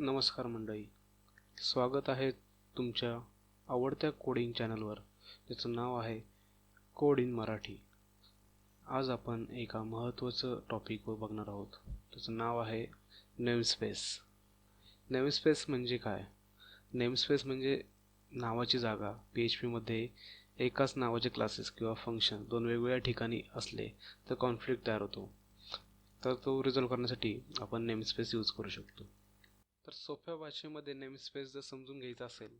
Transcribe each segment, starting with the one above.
नमस्कार मंडळी. स्वागत आहे तुमच्या आवडत्या कोडिंग चॅनलवर त्याचं नाव आहे कोड इन मराठी. आज आपण एका महत्त्वाचं टॉपिकवर बघणार आहोत. त्याचं नाव आहे नेमस्पेस. नेमस्पेस म्हणजे काय? नेमस्पेस म्हणजे नावाची जागा पी एच पीमध्ये एकाच नावाचे क्लासेस किंवा फंक्शन दोन वेगवेगळ्या ठिकाणी असले तर कॉन्फ्लिक्ट तयार होतो. तर तो रिझॉल्व करण्यासाठी आपण नेमस्पेस यूज करू शकतो. तर सोप्या भाषेमध्ये नेमस्पेस जर समजून घ्यायचं असेल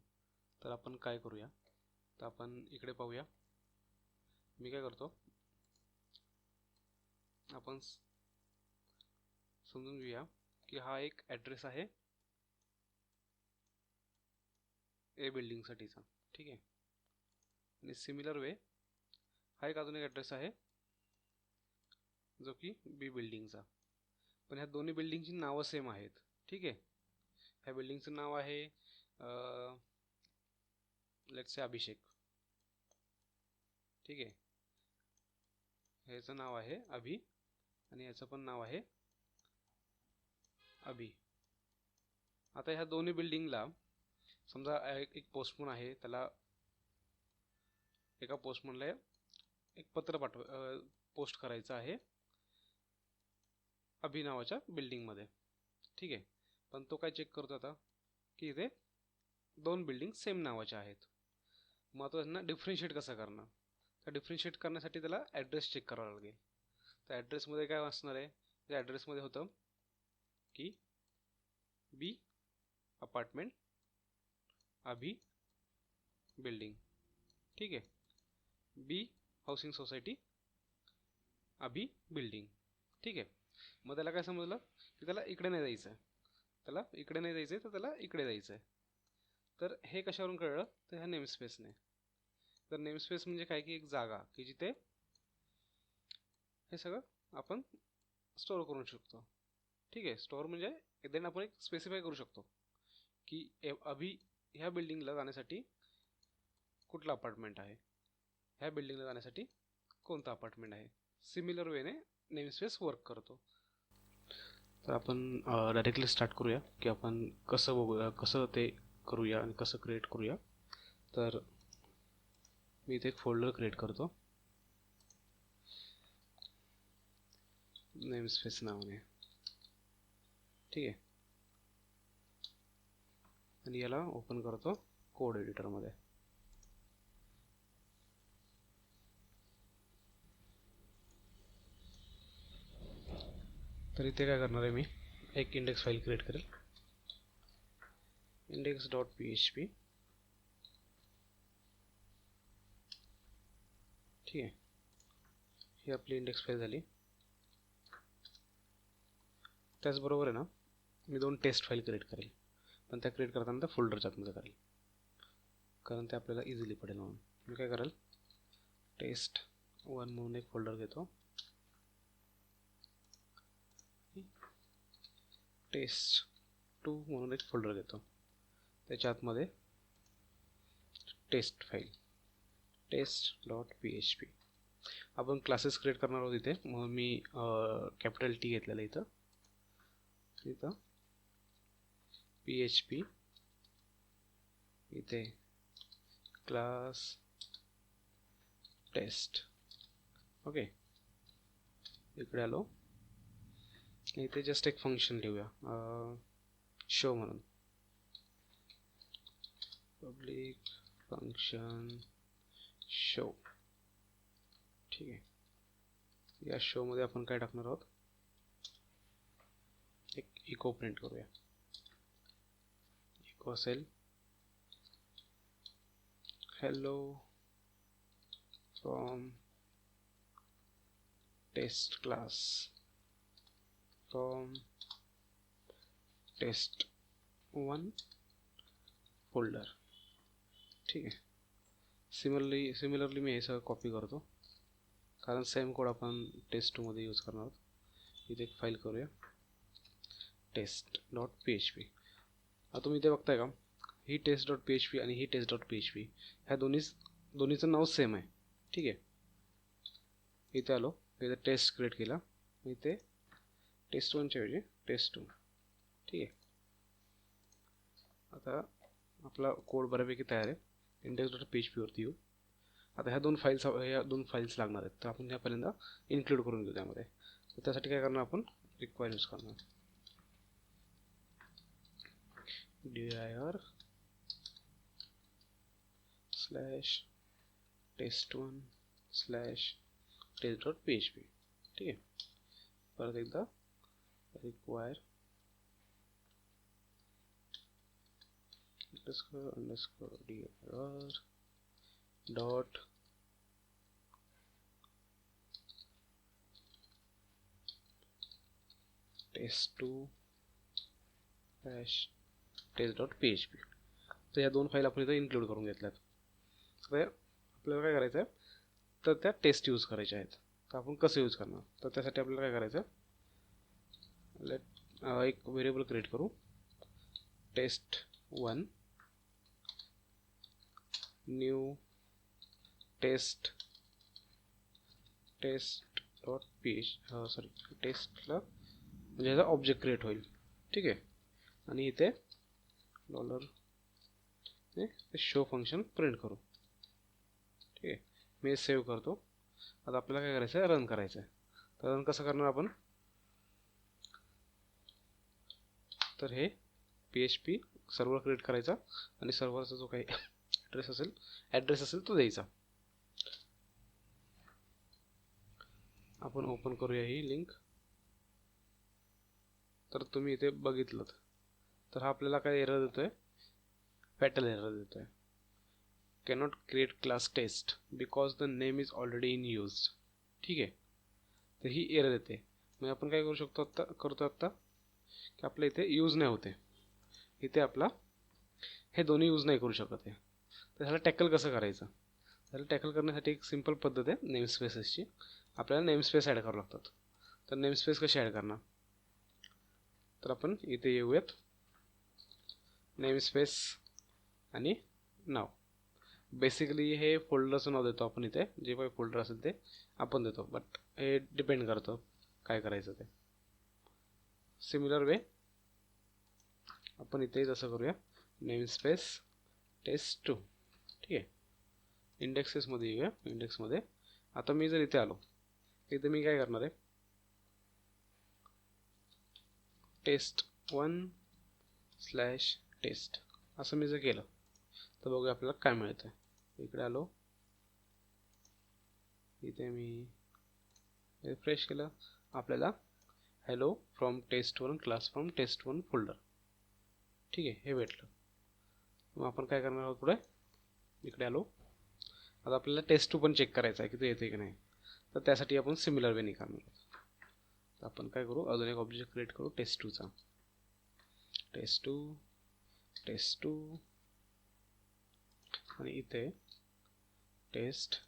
तर आपण काय करूया? तर आपण इकडे पाहूया. मी काय करतो? आपण समजून घेऊया की हा एक ॲड्रेस आहे ए बिल्डिंगसाठीचा ठीक आहे? आणि सिमिलर वे हा एक अजून एक ॲड्रेस आहे जो की बी बिल्डिंगचा पण ह्या दोन्ही बिल्डिंगची नावं सेम आहेत. ठीक आहे? ह्या बिल्डिंगचं नाव आहे लेट्स से अभिषेक. ठीक आहे? ह्याचं नाव आहे अभि आणि याचं पण नाव आहे अभि. आता ह्या दोन्ही बिल्डिंगला समजा एक एक पोस्टमन आहे त्याला एका पोस्टमनला एक पत्र पाठव पोस्ट करायचं आहे अभि नावाच्या बिल्डिंगमध्ये. ठीक आहे? पण तो काय चेक करतो आता की इथे दोन बिल्डिंग सेम नावाच्या आहेत. मग तो त्यांना डिफरन्शिएट कसं करणार तर डिफरन्शिएट करण्यासाठी त्याला ॲड्रेस चेक करावा लागेल. तर ॲड्रेसमध्ये काय असणार आहे? त्या ॲड्रेसमध्ये होतं की बी अपार्टमेंट अभी बिल्डिंग ठीक आहे? बी हाऊसिंग सोसायटी अभी बिल्डिंग ठीक आहे? मग त्याला काय समजलं? की त्याला इकडे नाही जायचं आहे त्याला इकडे नाही जायचं आहे तर त्याला इकडे जायचं आहे तर हे कशावरून कळलं? तर ह्या नेमस्पेसने. तर नेमस्पेस म्हणजे काय? की एक जागा की जिथे हे सगळं आपण स्टोअर करू शकतो. ठीक आहे? स्टोअर म्हणजे देन आपण एक स्पेसिफाय करू शकतो की अभी अभि ह्या बिल्डिंगला जाण्यासाठी कुठलं अपार्टमेंट आहे? ह्या बिल्डिंगला जाण्यासाठी कोणतं अपार्टमेंट आहे? सिमिलर वेने नेमस्पेस वर्क करतो. तर आपण डायरेक्टली स्टार्ट करूया की आपण कसं बघूया कसं ते करूया आणि कसं क्रिएट करूया. तर मी इथे एक फोल्डर क्रिएट करतो. नेमस्पेस नावाने ठीक आहे. आणि याला ओपन करतो कोड एडिटरमध्ये तर इथे काय करणार आहे मी? एक इंडेक्स फाईल क्रिएट करेल. Index dot P H P ठीक आहे. ही आपली इंडेक्स फाईल झाली. त्याचबरोबर आहे ना मी दोन टेस्ट फाईल क्रिएट करेल. पण त्या क्रिएट करताना त्या फोल्डरच्या आतमध्ये करेल. कारण ते आपल्याला इझिली पडेल म्हणून. मी काय करेल? टेस्ट वन म्हणून एक फोल्डर घेतो. टेस्ट टू म्हणून एक फोल्डर घेतो त्याच्या आतमध्ये test file test dot P H P आपण क्लासेस क्रिएट करणार आहोत इथे. म्हणून मी कॅपिटल टी घेतलेलं इथं. इथं पी एच पी इथे क्लास टेस्ट ओके इकडे आलो. इथे जस्ट एक फ़ंक्शन लिहूया. शो म्हणून. पब्लिक फ़ंक्शन शो ठीक आहे. या शोमध्ये आपण काय टाकणार आहोत? एक इको प्रिंट करूया. इको असेल. Hello from test class from test one folder ठीक आहे. सिमिलरली सिमिलरली मी हे सगळं कॉपी करतो. कारण सेम कोड आपण टेस्ट टूमध्ये यूज करणार आहोत. इथे एक फाईल करूया. Test dot P H P आता तुम्ही इथे बघताय का? ही test dot P H P आणि ही test dot P H P ह्या दोन्ही दोन्हीचं नाव सेम आहे. ठीक आहे. इथे आलो. इथे टेस्ट क्रिएट केला. इथे टेस्ट वनच्या ऐवजी टेस्ट टू. ठीक आहे. आता आपला कोड बऱ्यापैकी तयार आहे. इंडेक्स डॉट पी एच पीवरती येऊ. आता ह्या दोन फाईल्स ह्या दोन फाईल्स लागणार आहेत. तर आपण ह्या पहिल्यांदा इन्क्लूड करून घेऊ त्यामध्ये. तर त्यासाठी काय करणार आपण? रिक्वायर यूज करणार. R slash test one slash test dot P H P ठीक आहे. परत एकदा require underscore underscore dir dot. Test2 dash test dot php तर या दोन फाईल आपण इथं इन्क्लूड करून घेतल्यात. तर आपल्याला काय करायचं आहे तर त्या टेस्ट यूज करायच्या आहेत. तर आपण कसं यूज करणार? तर त्यासाठी आपल्याला काय करायचं लेट uh, एक व्हेरिएबल क्रिएट करू. Test one new test test dot P H sorry टेस्टला म्हणजे ह्याचा ऑब्जेक्ट क्रिएट होईल. ठीक आहे? आणि इथे डॉलर शो फंक्शन प्रिंट करू. ठीक आहे? मी सेव्ह करतो. आता आपल्याला काय करायचं आहे रन करायचं आहे तर रन कसं करणार आपण? तर हे P H P server create करायचा आणि सर्व्हरचा जो काही ॲड्रेस असेल ॲड्रेस असेल तो द्यायचा. आपण ओपन करूया ही लिंक तर तुम्ही इथे बघितलं तर हा आपल्याला काय एरर देतोय? फॅटल एरर देतोय. Cannot create class test because the name is already in use ठीक आहे? तर ही एरर येते मग आपण काय करू शकतो आत्ता? करतो आत्ता? की आपल्या इथे यूज नाही होते. इथे आपला हे दोन्ही यूज नाही करू शकत आहे. तर ह्याला टॅकल कसं करायचं? त्याला टॅकल करण्यासाठी एक सिंपल पद्धत आहे नेम स्पेसेसची आपल्याला नेम स्पेस ॲड करावं लागतात. तर नेम स्पेस कशी ॲड करणार? तर आपण इथे येऊयात. नेम स्पेस आणि नाव. बेसिकली हे फोल्डरचं नाव देतो आपण इथे. जे काही फोल्डर असेल ते आपण देतो. बट हे डिपेंड करतं काय करायचं ते. सिमिलर वे आपण इथेही तसं करूया नेम स्पेस टेस्ट टू ठीक आहे इंडेक्सेसमध्ये येऊया इंडेक्समध्ये आता मी जर इथे आलो इथे मी काय करणार आहे टेस्ट वन स्लॅश टेस्ट असं मी जर केलं तर बघूया आपल्याला काय मिळतं इकडे आलो इथे मी रिफ्रेश केलं आपल्याला hello from test one class from test one folder ठीक आहे हे भेटलं. मग आपण काय करणार आहोत पुढे? इकडे आलो. आता आपल्याला टेस्ट टू पण चेक करायचा आहे की ते येते की नाही. तर त्यासाठी आपण सिमिलर वेने करणार आहोत तर आपण काय करू? अजून एक ऑब्जेक्ट क्रिएट करू टेस्ट टूचा टेस्ट टू टेस्ट टू आणि इथे टेस्ट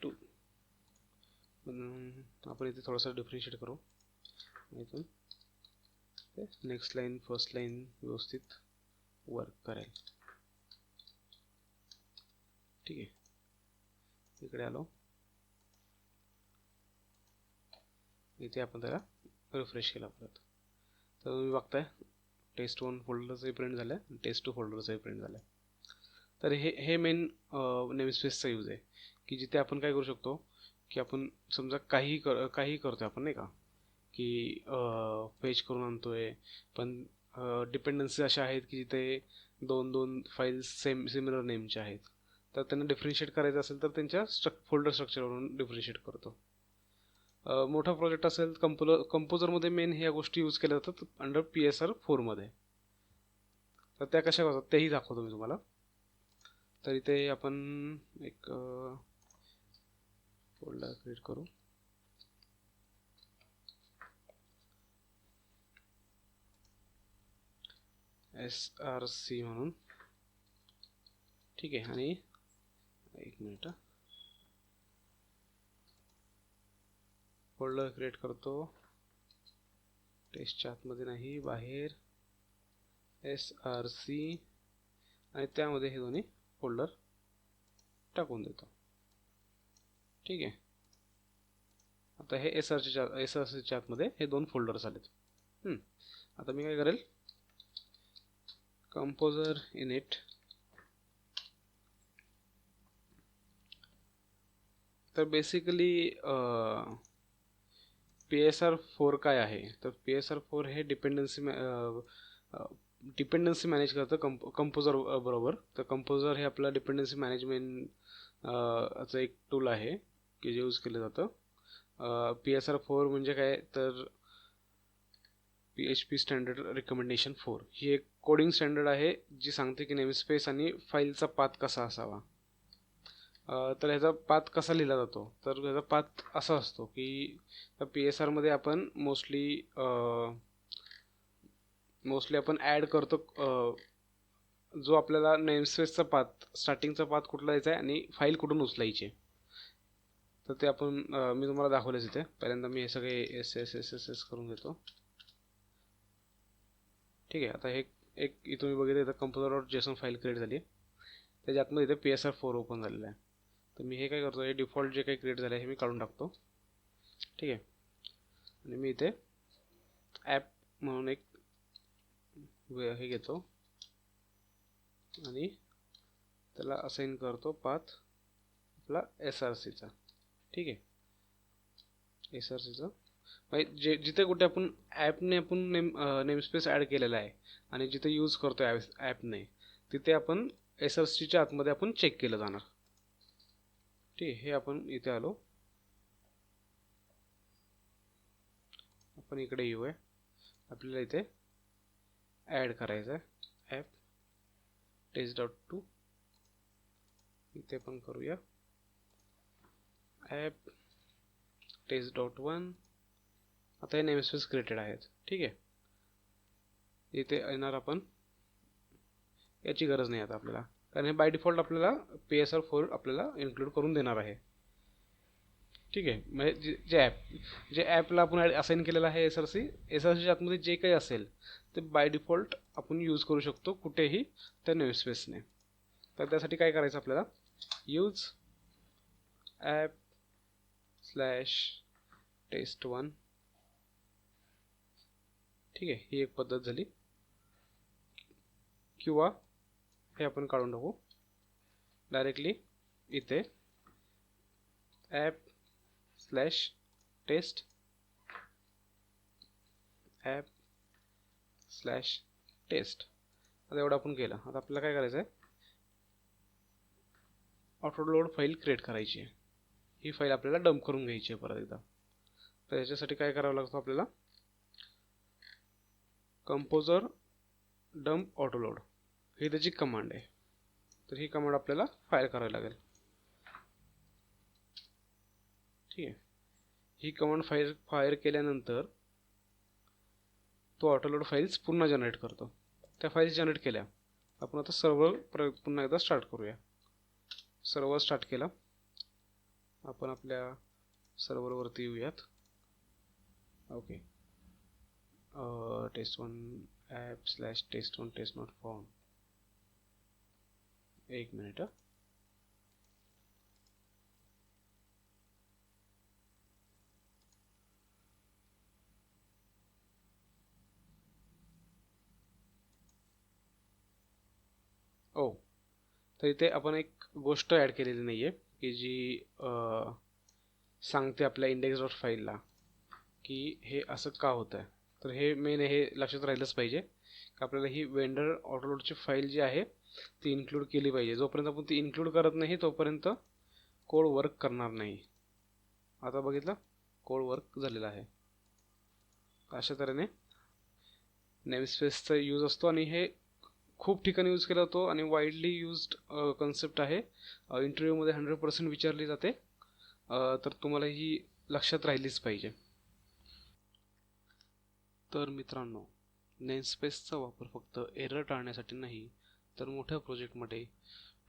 टू आपण इथे थोडंसं डिफरेन्शिएट करू. इथून. नेक्स्ट लाईन फर्स्ट लाईन व्यवस्थित वर्क करेल. ठीक आहे. इकडे आलो. इथे आपण त्याला रिफ्रेश केला परत. तर तुम्ही बघताय टेस्ट वन फोल्डरचंही प्रिंट झालं आहे टेस्ट टू फोल्डरचंही प्रिंट झालं आहे तर हे हे मेन नेमस्पेसचा यूज आहे. की जिथे आपण काय करू शकतो की आपण समजा काही कर काही करतो आपण नाही का? की फेच करून आणतोय. पण डिपेंडन्सी अशा आहेत की जिथे दोन दोन फाईल्स सेम सिमिलर नेमच्या आहेत. तर त्यांना डिफरेन्शिएट करायचं असेल तर त्यांच्या स्ट्रक फोल्डर स्ट्रक्चरवरून डिफरेन्शिएट करतो. मोठा प्रोजेक्ट असेल कंपोलर कंपोजरमध्ये मेन ह्या गोष्टी यूज केल्या जातात अंडर पी एस आर फोरमध्ये तर त्या कशा करतात तेही दाखवतो मी तुम्हाला. तर इथे आपण एक फोल्डर क्रिएट करू. एस आर सी म्हणून. ठीक आहे आणि एक मिनिट. फोल्डर क्रिएट करतो. टेस्टच्या आतमध्ये नाही बाहेर. एस आर सी आणि त्यामध्ये हे दोन्ही फोल्डर टाकून देतो. ठीक आहे. आता हे एस आरच्या एस आर सीच्या आतमध्ये हे दोन फोल्डर्स आलेत. आता मी काय करेल? कंपोजर इन इट तर basically P S R four काय आहे? तर पी एस आर फोर हे डिपेंडन्सी डिपेंडन्सी मॅनेज करतं कंप कंपोजर बरोबर. तर कंपोजर हे आपलं डिपेंडन्सी मॅनेजमेंट चं एक टूल आहे. की जे यूज केलं जातं. पी एस आर फोर म्हणजे काय? तर P H P standard recommendation four ही एक कोडिंग स्टँडर्ड आहे जी सांगते की नेमस्पेस आणि फाईलचा पात कसा असावा. तर ह्याचा पात कसा लिहिला जातो? तर ह्याचा पात असा असतो की पी एस आरमध्ये आपण मोस्टली मोस्टली आपण ॲड करतो जो आपल्याला नेमस्पेसचा पात स्टार्टिंगचा पात कुठला द्यायचा आहे आणि फाईल कुठून उचलायची तर ते आपण मी तुम्हाला दाखवलेच इथे. पहिल्यांदा मी हे सगळे S S S S S करून घेतो. ठीक आहे आता हे एक इथून मी बघितलं इथं computer dot JSON file create झाली. त्याच्या आतमध्ये इथे P S R four open झालेलं आहे. तर मी हे काय करतो हे डिफॉल्ट जे काही क्रिएट झालं आहे हे मी काढून टाकतो. ठीक आहे. आणि मी इथे ॲप म्हणून एक हे घेतो. आणि त्याला असाइन करतो पाथ आपला एस आर सीचा ठीक आहे. एस आर सीचं म्हणजे जे जिथे कुठे आपण ॲपने आपण नेम नेमस्पेस ॲड केलेला आहे आणि जिथे यूज करतो ॲप ॲपने तिथे आपण एस आर सीच्या आतमध्ये आपण चेक केलं जाणार. ठीक आहे हे आपण इथे आलो. आपण इकडे येऊ आहे आपल्याला इथे ॲड करायचं आहे. ॲप टेस्ट डॉट टू इथे पण करूया. ॲप टेस्ट डॉट वन आता हे नेमस्पेस क्रिएटेड आहेत. ठीक आहे? इथे येणार आपण. याची गरज नाही आता आपल्याला. कारण हे बाय डिफॉल्ट आपल्याला पी एस आर फोर आपल्याला इन्क्लूड करून देणार आहे. ठीक आहे? म्हणजे जे ॲप जे ॲपला आपण असाइन केलेलं आहे S R C S R सीच्या आतमध्ये जे काही असेल ते बाय डिफॉल्ट आपण यूज करू शकतो कुठेही त्या नेमस्पेसने तर त्यासाठी काय करायचं आपल्याला? Use app slash test one ठीक आहे ही एक पद्धत झाली. किंवा हे आपण काढून टाकू. डायरेक्टली इथे. App slash test app slash test आता एवढं आपण केलं. आता आपल्याला काय करायचं आहे ऑटोलोड फाईल क्रिएट करायची आहे. ही फाईल आपल्याला डंप करून घ्यायची आहे परत एकदा. तर याच्यासाठी काय करावं लागतं आपल्याला? कंपोजर डंप ऑटोलोड ही त्याची कमांड आहे. तर ही कमांड आपल्याला फायर करावी लागेल. ठीक आहे. ही कमांड फायर फायर केल्यानंतर तो ऑटोलोड फाईल्स पुन्हा जनरेट करतो. त्या फाईल्स जनरेट केल्या. आपण आता सर्व्हर पुन्हा एकदा स्टार्ट करूया. सर्व्हर स्टार्ट केला. आपण आपल्या सर्व्हरवरती येऊयात. Okay test one app slash test one test not form एक मिनिट ओ oh. तर इथे आपण एक गोष्ट ॲड केलेली नाही आहे की जी सांगते आपल्या इंडेक्स डॉट फाईलला की हे असं का होतं आहे तर हे मेन हे लक्षात राहिलंच पाहिजे. की आपल्याला ही वेंडर ऑटोलोडची फाईल जी आहे ती इन्क्लूड केली पाहिजे. जोपर्यंत आपण ती इन्क्लूड करत नाही तोपर्यंत कोड वर्क करणार नाही. आता बघितलं? कोड वर्क झालेला आहे. अशा तऱ्हेने नेमस्पेसचा यूज असतो आणि हे खूप ठिकाणी यूज केला जातो आणि वाईडली यूज्ड कन्सेप्ट आहे. इंटरव्ह्यूमध्ये हंड्रेड पर्सेंट विचारली जाते. तर तुम्हाला ही लक्षात राहिलीच पाहिजे. तर मित्रांनो नेमस्पेसचा वापर फक्त एरर टाळण्यासाठी नाही तर मोठ्या प्रोजेक्टमध्ये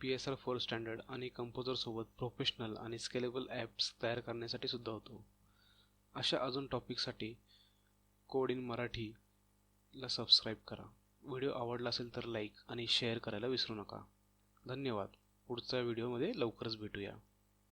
P S R four standard आणि कंपोजरसोबत प्रोफेशनल आणि स्केलेबल ॲप्स तयार करण्यासाठी सुद्धा होतो. अशा अजून टॉपिकसाठी कोड इन मराठीला सबस्क्राईब करा. व्हिडिओ आवडला असेल तर लाईक आणि शेअर करायला विसरू नका. धन्यवाद. पुढच्या व्हिडिओमध्ये लवकरच भेटूया.